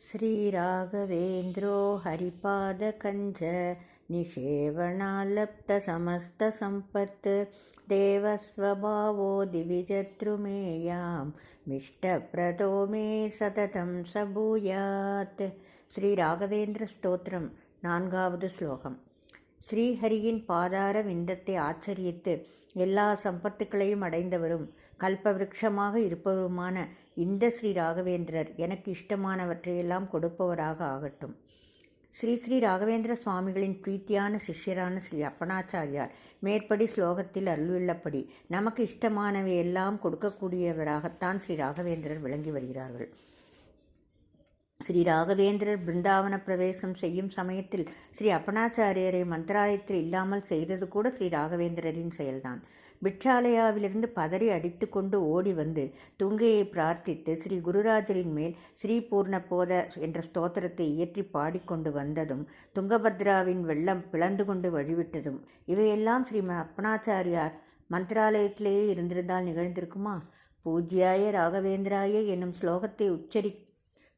श्रीराघवेन्द्रो हरिपादकञ्ज निषेवणालब्धसमस्तसम्पत् देवस्वभावो दिविजतृमेयाम् मिष्टप्रदो मे சததம் சபூயாத் ஸ்ரீ ராகவேந்திர ஸ்தோத்திரம் நான்காவது ஸ்லோகம் ஸ்ரீஹரியின் பாதார விந்தத்தை ஆச்சரித்து எல்லா சம்பத்துக்களையும் அடைந்தவரும் கல்பவிருட்சமாக இருப்பவருமான இந்த ஸ்ரீ ராகவேந்திரர் எனக்கு இஷ்டமானவற்றையெல்லாம் கொடுப்பவராக ஆகட்டும். ஸ்ரீ ஸ்ரீ ராகவேந்திர சுவாமிகளின் பிரீத்தியான சிஷ்யரான ஸ்ரீ அப்பனாச்சாரியார் மேற்படி ஸ்லோகத்தில் அருளுள்ளபடி நமக்கு இஷ்டமானவையெல்லாம் கொடுக்கக்கூடியவராகத்தான் ஸ்ரீ ராகவேந்திரர் விளங்கி வருகிறார்கள். ஸ்ரீ ராகவேந்திரர் பிருந்தாவன பிரவேசம் செய்யும் சமயத்தில் ஸ்ரீ அப்பனாச்சாரியரை மந்திராலயத்தில் இல்லாமல் செய்தது கூட ஸ்ரீ ராகவேந்திரரின் செயல்தான். பிட்சாலயாவிலிருந்து பதறி அடித்து கொண்டு ஓடி வந்து துங்கையை பிரார்த்தித்து ஸ்ரீ குருராஜரின் மேல் ஸ்ரீ பூர்ணபோத என்ற ஸ்தோத்திரத்தை இயற்றி பாடிக்கொண்டு வந்ததும் துங்கபத்ராவின் வெள்ளம் பிளந்து கொண்டு வழிவிட்டதும். இவையெல்லாம் ஸ்ரீ அப்பனாச்சாரியார் மந்திராலயத்திலேயே இருந்திருந்தால் நிகழ்ந்திருக்குமா? பூஜ்யாய ராகவேந்திராய என்னும் ஸ்லோகத்தை உச்சரி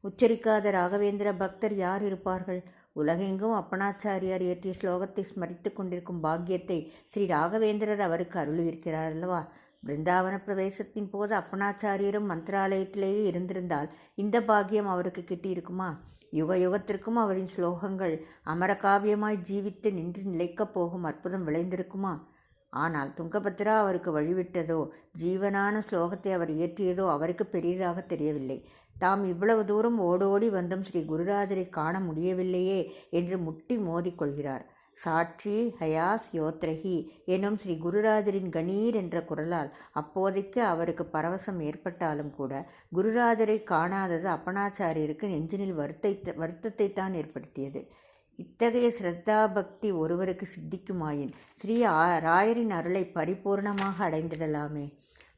உச்சரிக்காத ராகவேந்திர பக்தர் யார் இருப்பார்கள்? உலகெங்கும் அப்பனாச்சாரியார் இயற்றிய ஸ்லோகத்தை ஸ்மரித்து கொண்டிருக்கும் பாக்கியத்தை ஸ்ரீ ராகவேந்திரர் அவருக்கு அருளியிருக்கிறார் அல்லவா? பிருந்தாவன பிரவேசத்தின் போது அப்பனாச்சாரியரும் மந்திராலயத்திலேயே இருந்திருந்தால் இந்த பாக்கியம் அவருக்கு கிட்டியிருக்குமா? யுக யுகத்திற்கும் அவரின் ஸ்லோகங்கள் அமரகாவியமாய் ஜீவித்து நின்று நிலைக்கப் போகும் அற்புதம் விளைந்திருக்குமா? ஆனால் துங்கபத்ரா அவருக்கு வழிவிட்டதோ ஜீவனான ஸ்லோகத்தை அவர் இயற்றியதோ அவருக்கு பெரியதாக தெரியவில்லை. தாம் இவ்வளவு தூரம் ஓடோடி வந்தும் ஸ்ரீ குருராஜரை காண முடியவில்லையே என்று முட்டி மோதிக்கொள்கிறார் சாட்சி ஹயாஸ் யோத்ரஹி எனும் ஸ்ரீ குருராஜரின் கணீர் என்ற குரலால் அப்போதைக்கு அவருக்கு பரவசம் ஏற்பட்டாலும் கூட குருராஜரை காணாதது அப்பனாச்சாரியருக்கு நெஞ்சினில் வருத்தை வருத்தத்தை தான் ஏற்படுத்தியது. இத்தகைய ஸ்ரத்தா பக்தி ஒருவருக்கு சித்திக்குமாயின் ஸ்ரீ ராயரின் அருளை பரிபூர்ணமாக அடைந்திடலாமே.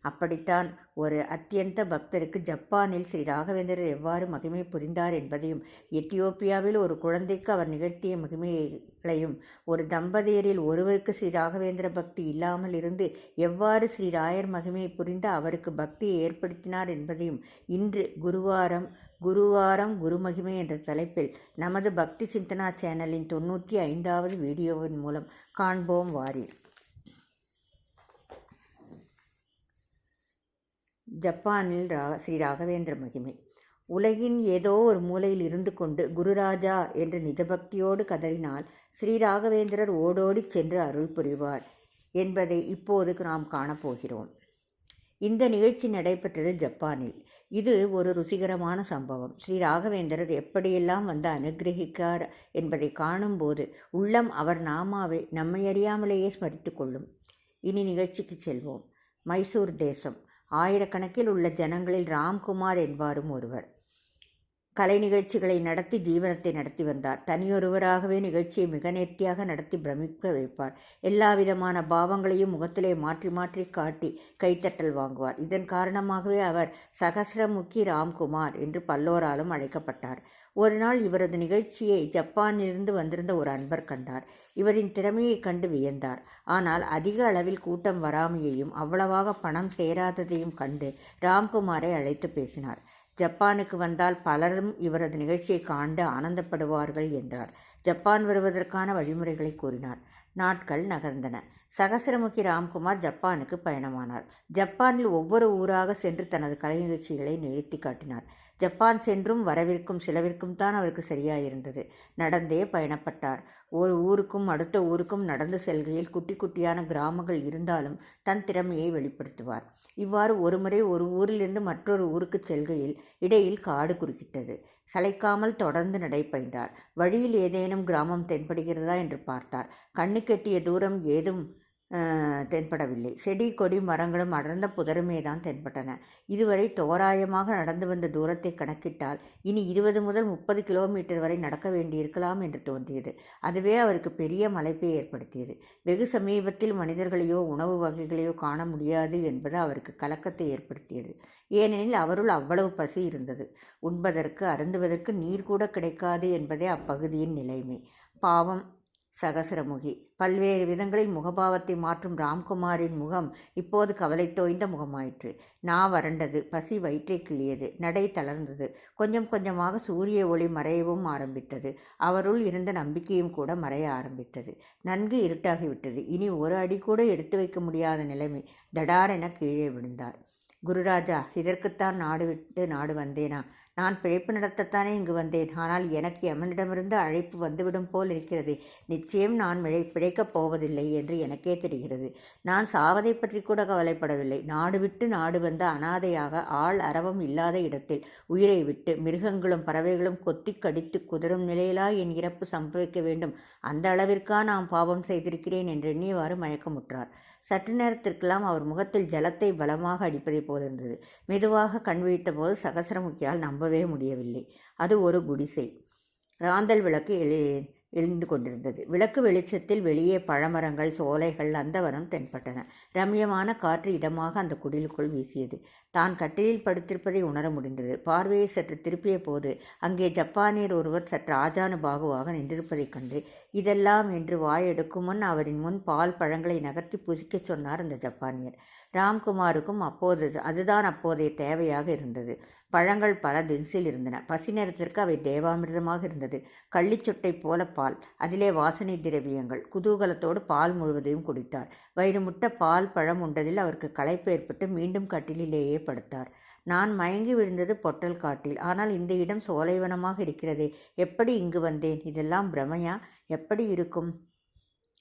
அப்படித்தான் ஒரு அத்தியந்த பக்தருக்கு ஜப்பானில் ஸ்ரீ ராகவேந்திரர் எவ்வாறு மகிமை புரிந்தார் என்பதையும் எத்தியோப்பியாவில் ஒரு குழந்தைக்கு அவர் நிகழ்த்திய மகிமைகளையும் ஒரு தம்பதியரில் ஒருவருக்கு ஸ்ரீ ராகவேந்திர பக்தி இல்லாமல் இருந்து எவ்வாறு ஸ்ரீ ராயர் மகிமை புரிந்து அவருக்கு பக்தியை ஏற்படுத்தினார் என்பதையும் இன்று குருவாரம் குருவாரம் குருமகிமை என்ற தலைப்பில் நமது பக்தி சிந்தனா சேனலின் தொண்ணூற்றி ஐந்தாவது வீடியோவின் மூலம் காண்போம் வாரீர் ஜப்பானில் ரா ஸ்ரீ ராகவேந்திர மகிமை. உலகின் ஏதோ ஒரு மூலையில் இருந்து கொண்டு குருராஜா என்று நிஜபக்தியோடு கதறினால் ஸ்ரீ ராகவேந்திரர் ஓடோடி சென்று அருள் புரிவார் என்பதை இப்போது நாம் காணப்போகிறோம் இந்த நிகழ்ச்சி நடைபெற்றது ஜப்பானில். இது ஒரு ருசிகரமான சம்பவம். ஸ்ரீ ராகவேந்திரர் எப்படியெல்லாம் வந்து அனுகிரகிக்கார் என்பதை காணும்போது உள்ளம் அவர் நாமாவை நம்மை அறியாமலேயே ஸ்மரித்து கொள்ளும். இனி நிகழ்ச்சிக்கு செல்வோம். மைசூர் தேசம். ஆயிரக்கணக்கில் உள்ள ஜனங்களில் ராம்குமார் என்பாரும் ஒருவர். கலை நிகழ்ச்சிகளை நடத்தி ஜீவனத்தை நடத்தி வந்தார். தனியொருவராகவே நிகழ்ச்சியை மிக நேர்த்தியாக நடத்தி பிரமிக்க வைப்பார். எல்லா விதமான பாவங்களையும் முகத்திலே மாற்றி மாற்றி காட்டி கைத்தட்டல் வாங்குவார். இதன் காரணமாகவே அவர் சகசிரமுக்கி ராம்குமார் என்று பல்லோராலும் அழைக்கப்பட்டார். ஒரு நாள் இவரது நிகழ்ச்சியை ஜப்பானிலிருந்து வந்திருந்த ஒரு அன்பர் கண்டார். இவரின் திறமையை கண்டு வியந்தார். ஆனால் அதிக அளவில் கூட்டம் வராமையையும் அவ்வளவாக பணம் சேராததையும் கண்டு ராம்குமாரை அழைத்து பேசினார். ஜப்பானுக்கு வந்தால் பலரும் இவரது நிகழ்ச்சியை காண்டு ஆனந்தப்படுவார்கள் என்றார். ஜப்பான் வருவதற்கான வழிமுறைகளை கூறினார். நாட்கள் நகர்ந்தன. சகசரமுகி ராம்குமார் ஜப்பானுக்கு பயணமானார். ஜப்பானில் ஒவ்வொரு ஊராக சென்று தனது கலை நிகழ்ச்சிகளை நிறுத்தி காட்டினார். ஜப்பான் சென்றும் வரவிருக்கும் சிலவிற்கும் தான் அவருக்கு சரியாயிருந்தது. நடந்தே பயணப்பட்டார். ஒரு ஊருக்கும் அடுத்த ஊருக்கும் நடந்து செல்கையில் குட்டி குட்டியான கிராமங்கள் இருந்தாலும் தன் திறமையை வெளிப்படுத்துவார். இவ்வாறு ஒருமுறை ஒரு ஊரிலிருந்து மற்றொரு ஊருக்கு செல்கையில் இடையில் காடு குறுக்கிட்டது. சளைக்காமல் தொடர்ந்து நடைபயின்றார். வழியில் ஏதேனும் கிராமம் தென்படுகிறதா என்று பார்த்தார். கண்ணு கெட்டிய தூரம் ஏதும் தென்படவில்லை. செடி கொடி மரங்களும் அடர்ந்த புதருமே தான் தென்பட்டன. இதுவரை தோராயமாக நடந்து வந்த தூரத்தை கணக்கிட்டால் இனி இருபது முதல் முப்பது கிலோமீட்டர் வரை நடக்க வேண்டியிருக்கலாம் என்று தோன்றியது. அதுவே அவருக்கு பெரிய மலைப்பை ஏற்படுத்தியது. வெகு சமீபத்தில் மனிதர்களையோ உணவு வகைகளையோ காண முடியாது என்பது அவருக்கு கலக்கத்தை ஏற்படுத்தியது. ஏனெனில் அவருள் அவ்வளவு பசி இருந்தது. உண்பதற்கு அருந்துவதற்கு நீர் கூட கிடைக்காது என்பதே அப்பகுதியின் நிலைமை. பாவம் சகசரமுகி. பல்வேறு விதங்களில் முகபாவத்தை மாற்றும் ராம்குமாரின் முகம் இப்போது கவலை தோய்ந்த முகமாயிற்று. நா வறண்டது பசி வயிற்றை கிள்ளியது நடை தளர்ந்தது. கொஞ்சம் கொஞ்சமாக சூரிய ஒளி மறையவும் ஆரம்பித்தது. அவருள் இருந்த நம்பிக்கையும் கூட மறைய ஆரம்பித்தது. நன்கு இருட்டாகிவிட்டது. இனி ஒரு அடி கூட எடுத்து வைக்க முடியாத நிலைமை. தடாரென கீழே விழுந்தார். குருராஜா இதற்குத்தான் நாடு விட்டு நாடு வந்தேனா? நான் பிழைப்பு நடத்தத்தானே இங்கு வந்தேன். ஆனால் எனக்கு எமனிடமிருந்து அழைப்பு வந்துவிடும் போல் இருக்கிறது. நிச்சயம் நான் பிழை பிழைக்கப் போவதில்லை என்று எனக்கே தெரிகிறது. நான் சாவதை பற்றி கூட கவலைப்படவில்லை. நாடு விட்டு நாடு வந்த அனாதையாக ஆள் அரவம் இல்லாத இடத்தில் உயிரை விட்டு மிருகங்களும் பறவைகளும் கொத்தி கடித்து குதறும் நிலையிலா என் இறப்பு சம்பவிக்க வேண்டும். அந்த அளவிற்கா நான் பாவம் செய்திருக்கிறேன் என்று எண்ணியவாறு மயக்கமுற்றார். சற்று நேரத்திற்கெல்லாம் அவர் முகத்தில் ஜலத்தை பலமாக அடிப்பதைப் போலிருந்தது மெதுவாக கண் விழித்தபோது சகசரமுக்கியால் நம்பவே முடியவில்லை. அது ஒரு குடிசை. ராந்தல் விளக்கு எழு எழுந்து கொண்டிருந்தது. விளக்கு வெளிச்சத்தில் வெளியே பழமரங்கள் சோலைகள் அந்தவரம் தென்பட்டன. ரம்யமான காற்று இதமாக அந்த குடிலுக்குள் வீசியது. தான் கட்டிலில் படுத்திருப்பதை உணர முடிந்தது. பார்வையை சற்று திருப்பிய போது அங்கே ஜப்பானியர் ஒருவர் சற்று ஆஜானு பாகுவாக நின்றிருப்பதைக் கண்டு இதெல்லாம் என்று வாயெடுக்கும் முன் அவரின் முன் பால் பழங்களை நகர்த்தி புசிக்கச் சொன்னார் அந்த ஜப்பானியர். ராம்குமாருக்கும் அப்போது அதுதான் அப்போதைய தேவையாக இருந்தது. பழங்கள் பல தினசில் இருந்தன. பசி நேரத்திற்கு அவை தேவாமிர்தமாக இருந்தது. கள்ளிச்சொட்டை போல பால் அதிலே வாசனை திரவியங்கள். குதூகலத்தோடு பால் முழுவதையும் குடித்தார். வயிறு முட்ட பால் பழம் உண்டதில் அவருக்கு களைப்பு ஏற்பட்டு மீண்டும் கட்டிலேயே படுத்தார். நான் மயங்கி விழுந்தது பொட்டல் காட்டில். ஆனால் இந்த இடம் சோலைவனமாக இருக்கிறதே. எப்படி இங்கு வந்தேன்? இதெல்லாம் பிரமையா? எப்படி இருக்கும்?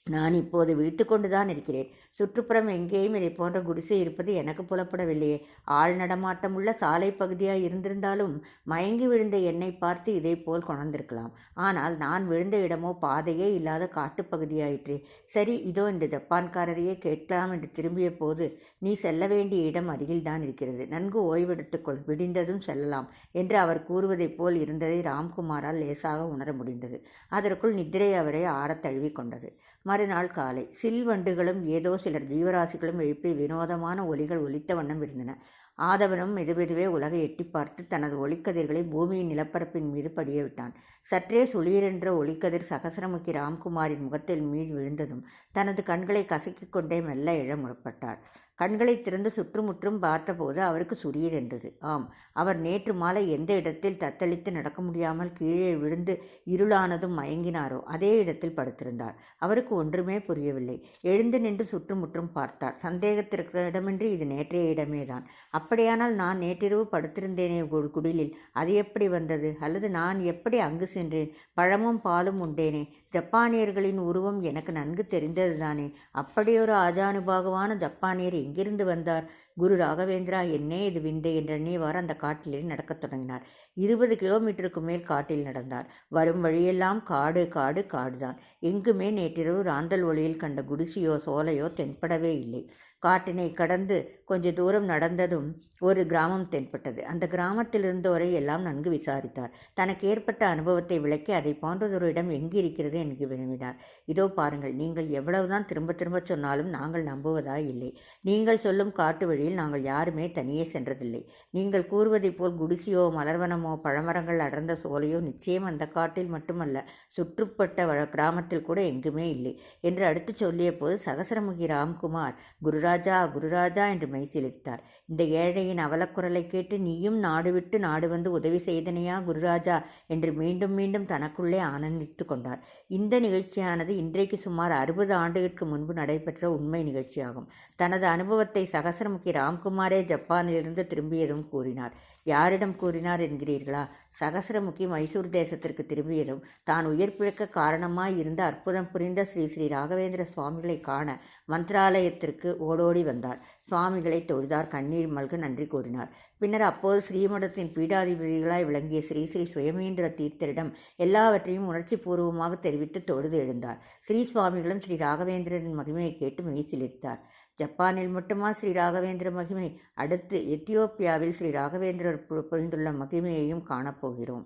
நான் இப்போது விழித்து கொண்டுதான் இருக்கிறேன். சுற்றுப்புறம் எங்கேயும் இதை போன்ற குடிசை இருப்பது எனக்கு புலப்படவில்லையே. ஆள் நடமாட்டம் உள்ள சாலை பகுதியாக இருந்திருந்தாலும் மயங்கி விழுந்த என்னை பார்த்து இதை போல் கொணர்ந்திருக்கலாம். ஆனால் நான் விழுந்த இடமோ பாதையே இல்லாத காட்டுப்பகுதியாயிற்று சரி இதோ இந்த ஜப்பான்காரரையே கேட்கலாம் என்று திரும்பிய போது நீ செல்ல வேண்டிய இடம் அருகில்தான் இருக்கிறது. நன்கு ஓய்வெடுத்துக்கொள் விடிந்ததும் செல்லலாம் என்று அவர் கூறுவதைப் போல் இருந்ததை ராம்குமாரால் லேசாக உணர முடிந்தது. அதற்குள் நித்திரை அவரை ஆறத் தழுவி கொண்டது. மறுநாள் காலை சில்வண்டுகளும் ஏதோ சிலர் ஜீவராசிகளும் எழுப்பி வினோதமான ஒலிகள் ஒலித்த வண்ணம் இருந்தன. ஆதவனும் மெதுமெதுவே உலகை எட்டி பார்த்து தனது ஒளிக்கதிர்களை பூமியின் நிலப்பரப்பின் மீது படிய விட்டான். சற்றே சுளீரென்ற ஒளிக்கதிர் சகசரமுக்கி ராம்குமாரின் முகத்தில் மீது விழுந்ததும் தனது கண்களை கசக்கிக் கொண்டே மெல்ல எழ முற்பட்டார். கண்களை திறந்து சுற்றுமுற்றும் பார்த்தபோது அவருக்கு சுரீர் என்றது ஆம் அவர் நேற்று மாலை எந்த இடத்தில் தத்தளித்து நடக்க முடியாமல் கீழே விழுந்து இருளானதும் மயங்கினாரோ அதே இடத்தில் படுத்திருந்தார். அவருக்கு ஒன்றுமே புரியவில்லை. எழுந்து நின்று சுற்றுமுற்றும் பார்த்தார். சந்தேகத்திற்கு இடமின்றி இது நேற்றைய இடமேதான். அப்படியானால் நான் நேற்றிரவு படுத்திருந்தேனே குடிலில். அது எப்படி வந்தது? அல்லது நான் எப்படி அங்கு சென்றேன்? பழமும் பாலும் உண்டேனே. ஜப்பானியர்களின் உருவம் எனக்கு நன்கு தெரிந்ததுதானே. அப்படியொரு ஆஜானுபாகுவான ஜப்பானியர் எங்கிருந்து வந்தார்? குரு ராகவேந்திரா என்னே இது விந்தை என்றெண்ணியவாறு அந்த காட்டிலே நடக்கத் தொடங்கினார். இருபது கிலோமீட்டருக்கு மேல் காட்டில் நடந்தார். வரும் வழியெல்லாம் காடு காடு காடுதான். எங்குமே நேற்றிரவு ராந்தல் ஒளியில் கண்ட குடிசையோ சோலையோ தென்படவே இல்லை. காட்டினை கடந்து கொஞ்ச தூரம் நடந்ததும் ஒரு கிராமம் தென்பட்டது. அந்த கிராமத்தில் இருந்தோரை எல்லாம் நன்கு விசாரித்தார். தனக்கு ஏற்பட்ட அனுபவத்தை விளக்கி அதை போன்றதொரு இடம் எங்கு இருக்கிறது என்று விரும்பினார் இதோ பாருங்கள் நீங்கள் எவ்வளவுதான் திரும்ப திரும்ப சொன்னாலும் நாங்கள் நம்புவதா இல்லை. நீங்கள் சொல்லும் காட்டு வழியில் நாங்கள் யாருமே தனியே சென்றதில்லை. நீங்கள் கூறுவதைப் போல் குடிசையோ மலர்வனமோ பழமரங்கள் அடர்ந்த சோலையோ நிச்சயம் அந்த காட்டில் மட்டுமல்ல சுற்றுப்பட்ட கிராமத்தில் கூட எங்குமே இல்லை என்று அடுத்து சொல்லிய போது சகசரமுகி ராம்குமார் குருராஜ் குருராஜா குருராஜா என்று மெய்சிலிர்த்தார் இந்த ஏழையின் அவலக்குரலை கேட்டு நீயும் நாடு விட்டு நாடு வந்து உதவி செய்தனையா குருராஜா? என்று மீண்டும் மீண்டும் தனக்குள்ளே ஆனந்தித்து கொண்டார். இந்த நிகழ்ச்சியானது இன்றைக்கு சுமார் அறுபது ஆண்டுகளுக்கு முன்பு நடைபெற்ற உண்மை நிகழ்ச்சியாகும். தனது அனுபவத்தை சகசரமுகி ராம்குமாரே ஜப்பானிலிருந்து திரும்பியதும் கூறினார். யாரிடம் கூறினார் என்கிறீர்களா? சகசரமுகி மைசூர் தேசத்திற்கு திரும்பியதும் தான் உயிர் பிழக்க காரணமாய் இருந்த அற்புதம் புரிந்த ஸ்ரீ ஸ்ரீ ராகவேந்திர சுவாமிகளை காண மந்திராலயத்திற்கு ஓடோடி வந்தார். சுவாமிகளை தொழுதார் கண்ணீர் மல்க நன்றி கூறினார். பின்னர் அப்போது ஸ்ரீமடத்தின் பீடாதிபதிகளாய் விளங்கிய ஸ்ரீ ஸ்ரீ சுயமேந்திர தீர்த்தரிடம் எல்லாவற்றையும் உணர்ச்சி பூர்வமாக தெரிவித்து தொழுது எழுந்தார். ஸ்ரீ சுவாமிகளும் ஸ்ரீ ராகவேந்திரனின் மகிமையை கேட்டு மெய்சிலிர்த்தார் ஜப்பானில் மட்டுமா ஸ்ரீ ராகவேந்திர மகிமை? அடுத்து எத்தியோப்பியாவில் ஸ்ரீ ராகவேந்திரர் புரிந்துள்ள மகிமையையும் காணப்போகிறோம்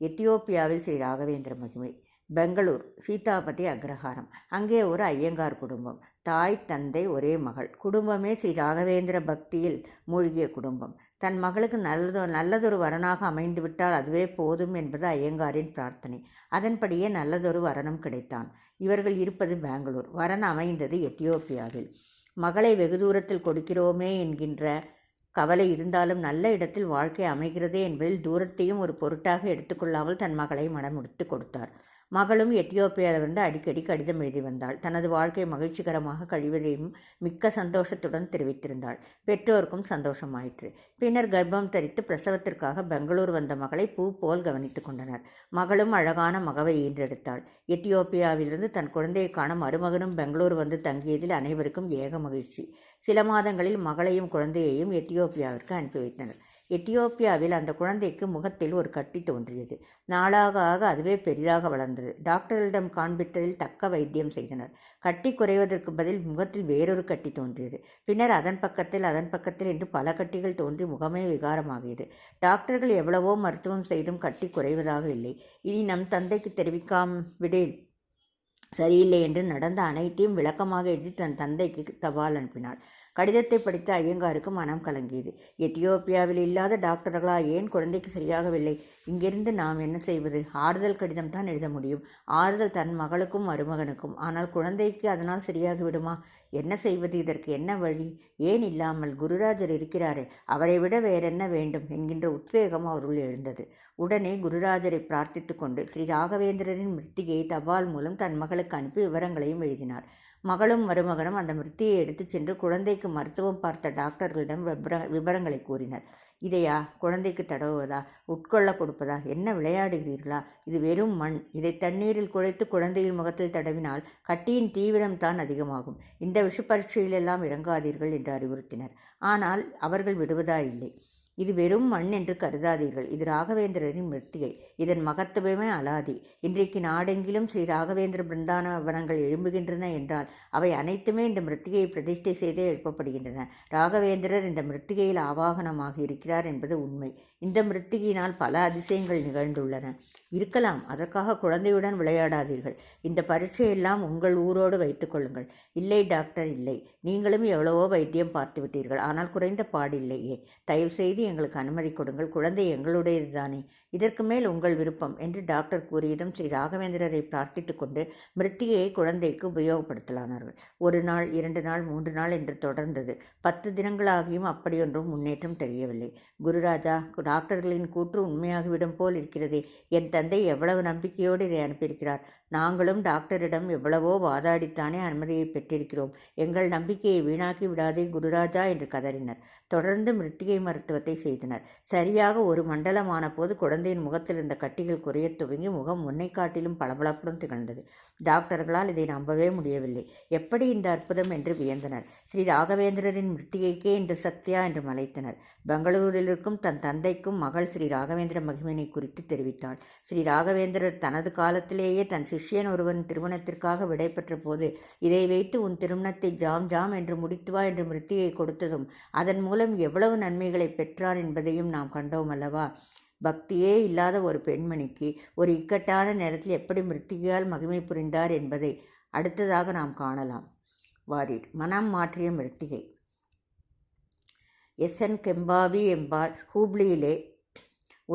எத்தியோப்பியாவில் ஸ்ரீ ராகவேந்திர மகிமை. பெங்களூர் சீதாபதி அக்ரஹாரம். அங்கே ஒரு ஐயங்கார் குடும்பம். தாய் தந்தை ஒரே மகள். குடும்பமே ஸ்ரீ ராகவேந்திர பக்தியில் மூழ்கிய குடும்பம். தன் மகளுக்கு நல்லதோ நல்லதொரு வரனாக அமைந்துவிட்டால் அதுவே போதும் என்பது ஐயங்காரின் பிரார்த்தனை. அதன்படியே நல்லதொரு வரனும் கிடைத்தான். இவர்கள் இருப்பது பெங்களூர். வரன் அமைந்தது எத்தியோப்பியாவில். மகளை வெகு தூரத்தில் கொடுக்கிறோமே என்கின்ற கவலை இருந்தாலும் நல்ல இடத்தில் வாழ்க்கை அமைகிறதே என்பதில் தூரத்தையும் ஒரு பொருட்டாக எடுத்துக்கொள்ளாமல் தன் மகளை மனமுடித்து கொடுத்தார். மகளும் எத்தியோப்பியாவிலிருந்து அடிக்கடி கடிதம் எழுதி வந்தாள். தனது வாழ்க்கை மகிழ்ச்சிகரமாக கழிவதையும் மிக்க சந்தோஷத்துடன் தெரிவித்திருந்தாள். பெற்றோருக்கும் சந்தோஷமாயிற்று. பின்னர் கர்ப்பம் தரித்து பிரசவத்திற்காக பெங்களூர் வந்த மகளை பூ போல் கவனித்து கொண்டனர். மகளும் அழகான மகவை ஈன்றெடுத்தாள். எத்தியோப்பியாவிலிருந்து தன் குழந்தையை காண மருமகனும் பெங்களூர் வந்து தங்கியதில் அனைவருக்கும் ஏக மகிழ்ச்சி. சில மாதங்களில் மகளையும் குழந்தையையும் எத்தியோப்பியாவிற்கு அனுப்பி வைத்தனர். எத்தியோப்பியாவில் அந்த குழந்தைக்கு முகத்தில் ஒரு கட்டி தோன்றியது. நாளாக ஆக அதுவே பெரிதாக வளர்ந்தது. டாக்டர்களிடம் காண்பித்ததில் தக்க வைத்தியம் செய்தனர். கட்டி குறைவதற்கு பதில் முகத்தில் வேறொரு கட்டி தோன்றியது. பின்னர் அதன் பக்கத்தில் அதன் பக்கத்தில் என்று பல கட்டிகள் தோன்றி முகமே விகாரமாகியது. டாக்டர்கள் எவ்வளவோ மருத்துவம் செய்தும் கட்டி குறைவதாக இல்லை. இனி நம் தந்தைக்கு தெரிவிக்காம விடேன். சரியில்லை என்று நடந்த அனைத்தையும் விளக்கமாக எழுதி தன் தந்தைக்கு தபால் அனுப்பினாள். கடிதத்தை படித்த ஐயங்காருக்கு மனம் கலங்கியது. எத்தியோப்பியாவில் இல்லாத டாக்டர்களா? ஏன் குழந்தைக்கு சரியாகவில்லை? இங்கிருந்து நாம் என்ன செய்வது? ஆறுதல் கடிதம் தான் எழுத முடியும். ஆறுதல் தன் மகளுக்கும் மருமகனுக்கும். ஆனால் குழந்தைக்கு அதனால் சரியாகிவிடுமா? என்ன செய்வது? இதற்கு என்ன வழி? ஏன் இல்லாமல் குருராஜர் இருக்கிறாரே? அவரை விட வேறென்ன வேண்டும்? என்கின்ற உத்வேகம் அவருள் எழுந்தது. உடனே குருராஜரை பிரார்த்தித்து கொண்டு ஸ்ரீ ராகவேந்திரரின் மிருத்திகையை தபால் மூலம் தன் மகளுக்கு அனுப்பி விவரங்களையும் எழுதினார். மகளும் மருமகனும் அந்த மிருத்தியை எடுத்துச் சென்று குழந்தைக்கு மருத்துவம் பார்த்த டாக்டர்களிடம் விபர விவரங்களை கூறினர். இதையா? குழந்தைக்கு தடவுவதா? உட்கொள்ள கொடுப்பதா? என்ன விளையாடுகிறீர்களா? இது வெறும் மண். இதை தண்ணீரில் குழைத்து குழந்தையின் முகத்தில் தடவினால் கட்டியின் தீவிரம் தான் அதிகமாகும். இந்த விஷ பரீட்சையிலெல்லாம் இறங்காதீர்கள் என்று அறிவுறுத்தினர். ஆனால் அவர்கள் விடுவதா இல்லை. இது வெறும் மண் என்று கருதாதீர்கள். இது ராகவேந்திரரின் மிருத்திகை. இதன் மகத்துவமே அலாதி. இன்றைக்கு நாடெங்கிலும் ஸ்ரீ ராகவேந்திர பிருந்தானவனங்கள் எழும்புகின்றன என்றால் அவை அனைத்துமே இந்த மிருத்திகையை பிரதிஷ்டை செய்தே எழுப்பப்படுகின்றன. ராகவேந்திரர் இந்த மிருத்திகையில் ஆவாகனமாக இருக்கிறார் என்பது உண்மை. இந்த மிருத்திகையினால் பல அதிசயங்கள் நிகழ்ந்துள்ளன. இருக்கலாம் அதற்காக குழந்தையுடன் விளையாடாதீர்கள். இந்த பரீட்சையெல்லாம் உங்கள் ஊரோடு வைத்துக்கொள்ளுங்கள் இல்லை டாக்டர் இல்லை. நீங்களும் எவ்வளவோ வைத்தியம் பார்த்து விட்டீர்கள். ஆனால் குறைந்த பாடில்லையே தயவு செய்து எங்களுக்கு அனுமதி கொடுங்கள். குழந்தை எங்களுடையது தானே இதற்கு மேல் உங்கள் விருப்பம் என்று டாக்டர் கூறியதும் ஸ்ரீ ராகவேந்திரரை பிரார்த்தித்து கொண்டு மிருத்திகையை குழந்தைக்கு உபயோகப்படுத்தலானார்கள். ஒரு நாள் இரண்டு நாள் மூன்று நாள் என்று தொடர்ந்தது. பத்து தினங்களாகியும் அப்படியொன்றும் முன்னேற்றம் தெரியவில்லை. குருராஜா டாக்டர்களின் கூற்று உண்மையாகிவிடும் போல் இருக்கிறதே. என் தந்தை எவ்வளவு நம்பிக்கையோடு இதை அனுப்பியிருக்கிறார். நாங்களும் டாக்டரிடம் எவ்வளவோ வாதாடித்தானே அனுமதியை பெற்றிருக்கிறோம். எங்கள் நம்பிக்கையை வீணாக்கி விடாதே குருராஜா என்று கதறினர். தொடர்ந்து மிருத்திகை மருத்துவத்தை செய்தனர். சரியாக ஒரு மண்டலமான போது குழந்தையின் முகத்தில் இருந்த கட்டிகள் குறையத் துவங்கி முகம் முன்னை காட்டிலும் பளபளப்புடன் திகழ்ந்தது. டாக்டர்களால் இதை நம்பவே முடியவில்லை. எப்படி இந்த அற்புதம் என்று வியந்தனர். ஸ்ரீ ராகவேந்திரரின் மிருத்திகைக்கே இந்த சக்தியா என்று மலைத்தனர். பெங்களூரில் இருக்கும் தன் தந்தைக்கும் மகள் ஸ்ரீ ராகவேந்திர மகிமனை குறித்து தெரிவித்தாள். ஸ்ரீ ராகவேந்திரர் தனது காலத்திலேயே தன் சிஷ்யன் ஒருவன் திருமணத்திற்காக விடைபெற்ற போது இதை வைத்து உன் திருமணத்தை ஜாம் ஜாம் என்று முடித்து வா என்று மிருத்தியை கொடுத்ததும் அதன் மூலம் எவ்வளவு நன்மைகளை பெற்றார் என்பதையும் நாம் கண்டோம் அல்லவா? பக்தியே இல்லாத ஒரு பெண்மணிக்கு ஒரு இக்கட்டான நேரத்தில் எப்படி மிருத்திகையால் மகிமை புரிந்தார் என்பதை அடுத்ததாக நாம் காணலாம். வாரீர் மனம் மாற்றிய மிருத்திகை. எஸ் என் கெம்பாவி என்பார் ஹூப்ளியிலே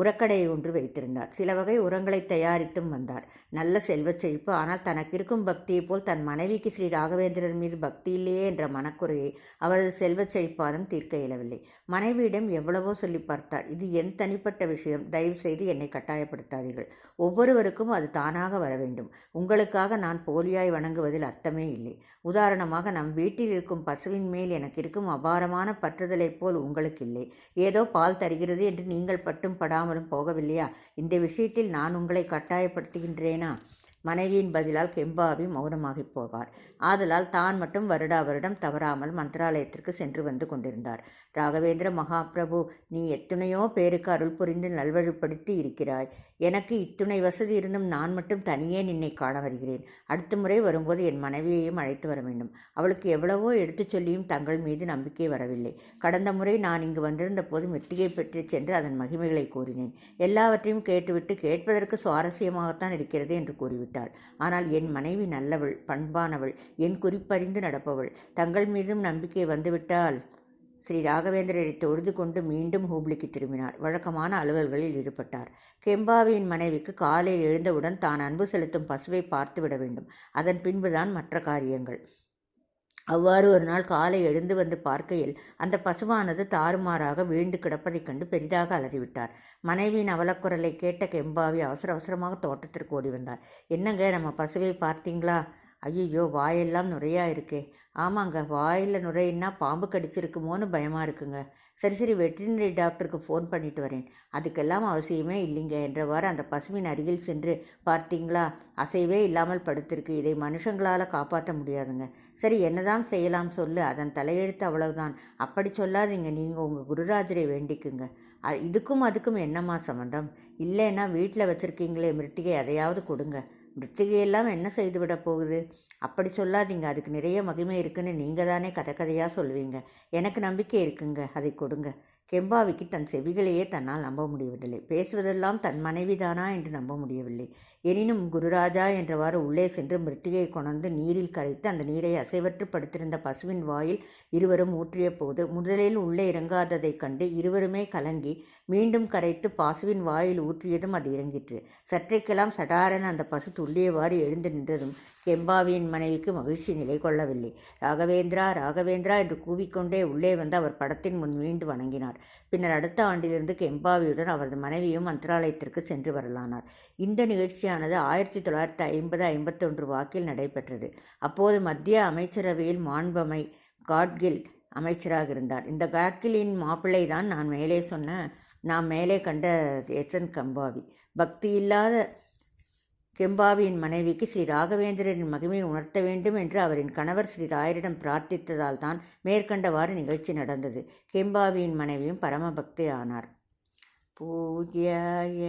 உரக்கடை ஒன்று வைத்திருந்தார். சில வகை உரங்களை தயாரித்தும் வந்தார். நல்ல செல்வச் செழிப்பு. ஆனால் தனக்கு இருக்கும் பக்தியை போல் தன் மனைவிக்கு ஸ்ரீ ராகவேந்திரன் மீது பக்தி இல்லையே என்ற மனக்குறையை அவரது செல்வச் செழிப்பாலும் தீர்க்க இயலவில்லை. மனைவியிடம் எவ்வளவோ சொல்லி பார்த்தார். இது என் தனிப்பட்ட விஷயம். தயவு செய்து என்னை கட்டாயப்படுத்தாதீர்கள். ஒவ்வொருவருக்கும் அது தானாக வர வேண்டும். உங்களுக்காக நான் போலியாய் வணங்குவதில் அர்த்தமே இல்லை. உதாரணமாக நம் வீட்டில் இருக்கும் பசுவின் மேல் எனக்கு இருக்கும் அபாரமான பற்றுதலைப் போல் உங்களுக்கு இல்லை ஏதோ பால் தருகிறது என்று நீங்கள் பட்டும் படாமலும் போகவில்லையா? இந்த விஷயத்தில் நான் உங்களை கட்டாயப்படுத்துகின்றேனா? மனைவியின் பதிலால் கெம்பாவி மௌனமாகிப் போவார். ஆதலால் தான் மட்டும் வருடா வருடம் தவறாமல் மந்திராலயத்திற்கு சென்று வந்து கொண்டிருந்தார். ராகவேந்திர மகாபிரபு நீ எத்துணையோ பேருக்கு அருள் புரிந்து நல்வழிப்படுத்தி இருக்கிறாய். எனக்கு இத்துணை வசதி இருந்தும் நான் மட்டும் தனியே நின்னை காண வருகிறேன். அடுத்த முறை வரும்போது என் மனைவியையும் அழைத்து வர வேண்டும். அவளுக்கு எவ்வளவோ எடுத்துச் சொல்லியும் தங்கள் மீது நம்பிக்கை வரவில்லை. கடந்த முறை நான் இங்கு வந்திருந்த போது மெட்டிகை பெற்று சென்று அதன் மகிமைகளை கூறினேன். எல்லாவற்றையும் கேட்டுவிட்டு கேட்பதற்கு சுவாரஸ்யமாகத்தான் இருக்கிறது என்று கூறிவிட்டாள். ஆனால் என் மனைவி நல்லவள் பண்பானவள். என் குறிப்பறிந்து நடப்பவள். தங்கள் மீதும் நம்பிக்கை வந்துவிட்டால்? ஸ்ரீ ராகவேந்திரரை தொழுது கொண்டு மீண்டும் ஹூப்ளிக்கு திரும்பினார். வழக்கமான அலுவல்களில் ஈடுபட்டார். கெம்பாவியின் மனைவிக்கு காலையில் எழுந்தவுடன் தான் அன்பு செலுத்தும் பசுவை பார்த்துவிட வேண்டும். அதன் பின்புதான் மற்ற காரியங்கள். அவ்வாறு ஒரு நாள் காலை எழுந்து வந்து பார்க்கையில் அந்த பசுவானது தாறுமாறாக வீழ்ந்து கிடப்பதைக் கண்டு பெரிதாக அலறிவிட்டார். மனைவியின் அவலக்குரலை கேட்ட கெம்பாவி அவசர அவசரமாக தோட்டத்திற்கு ஓடி வந்தார். என்னங்க நம்ம பசுவை பார்த்தீங்களா? ஐயோ வாயெல்லாம் நுரையா இருக்கே. ஆமாங்க வாயில் நுரையின்னா பாம்பு கடிச்சிருக்குமோன்னு பயமாக இருக்குங்க. சரி சரி வெட்டினரி டாக்டருக்கு ஃபோன் பண்ணிட்டு வரேன். அதுக்கெல்லாம் அவசியமே இல்லைங்க. என்றவாறு அந்த பசுவின் அருகில் சென்று பார்த்தீங்களா? அசைவே இல்லாமல் படுத்திருக்கு. இதை மனுஷங்களால் காப்பாற்ற முடியாதுங்க. சரி என்னதான் செய்யலாம் சொல்லு. அதன் தலையெழுத்து அவ்வளவுதான். அப்படி சொல்லாதீங்க. நீங்கள் உங்கள் குருராஜரை வேண்டிக்குங்க. இதுக்கும் அதுக்கும் என்னம்மா சம்மந்தம் இல்லைன்னா வீட்டில் வச்சுருக்கீங்களே மிருத்திகை அதையாவது கொடுங்க. மிருத்திகையெல்லாம் என்ன செய்து விட போகுது? அப்படி சொல்லாதீங்க. அதுக்கு நிறைய மகிமை இருக்குன்னு நீங்கள் தானே கதை கதையாக சொல்லுவீங்க. எனக்கு நம்பிக்கை இருக்குங்க. அதை கொடுங்க. கெம்பாவிக்கு தன் செவிகளையே தன்னால் நம்ப முடியவில்லை பேசுவதெல்லாம் தன் மனைவிதானா என்று நம்ப முடியவில்லை. எனினும் குருராஜா என்றவாறு உள்ளே சென்று மிருத்திகை கொணர்ந்து நீரில் கரைத்து அந்த நீரை அசைவற்று படுத்திருந்த பசுவின் வாயில் இருவரும் ஊற்றிய போது முதலில் உள்ளே இறங்காததைக் கண்டு இருவருமே கலங்கி மீண்டும் கரைத்து பசுவின் வாயில் ஊற்றியதும் அது இறங்கிற்று. சற்றைக்கெல்லாம் சடாரன் அந்த பசு துள்ளியவாறு எழுந்து நின்றதும் கெம்பாவியின் மனைவிக்கு மகிழ்ச்சி நிலை கொள்ளவில்லை. ராகவேந்திரா ராகவேந்திரா என்று கூவிக்கொண்டே உள்ளே வந்து அவர் படத்தின் முன் மீண்டு வணங்கினார். பின்னர் அடுத்த ஆண்டிலிருந்து கெம்பாவியுடன் அவரது மனைவியும் மந்திராலயத்திற்கு சென்று வரலானார். இந்த நிகழ்ச்சி நிகழ்ச்சியானது ஆயிரத்தி தொள்ளாயிரத்தி ஐம்பது ஐம்பத்தொன்று வாக்கில் நடைபெற்றது. அப்போது மத்திய அமைச்சரவையில் மாண்பமை காட்கில் அமைச்சராக இருந்தார். இந்த காட்கிலின் மாப்பிள்ளை தான் நான் மேலே சொன்ன நாம் மேலே கண்ட எச்சன் கம்பாவி. பக்தி இல்லாத கெம்பாவியின் மனைவிக்கு ஸ்ரீ ராகவேந்திரரின் மகிமையை உணர்த்த வேண்டும் என்று அவரின் கணவர் ஸ்ரீ ராயரிடம் பிரார்த்தித்ததால் தான் மேற்கண்டவாறு நிகழ்ச்சி நடந்தது. கெம்பாவியின் மனைவியும் பரமபக்தி ஆனார் பூஜ்யாய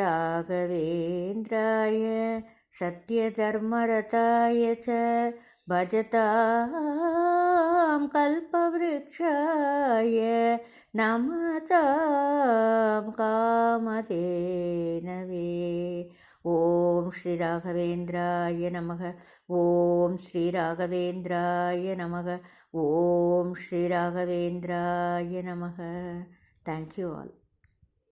ராகவேந்திராய சத்யதர்மரதாய ச பஜதாம் கல்பவ்ருக்ஷாய நமதாம் காமதேனவே ஓம் ஸ்ரீ ராகவேந்திராய நமக ஓம் ஸ்ரீ ராகவேந்திராய நமக ஓம் ஸ்ரீ ராகவேந்திராய நமக. Thank you all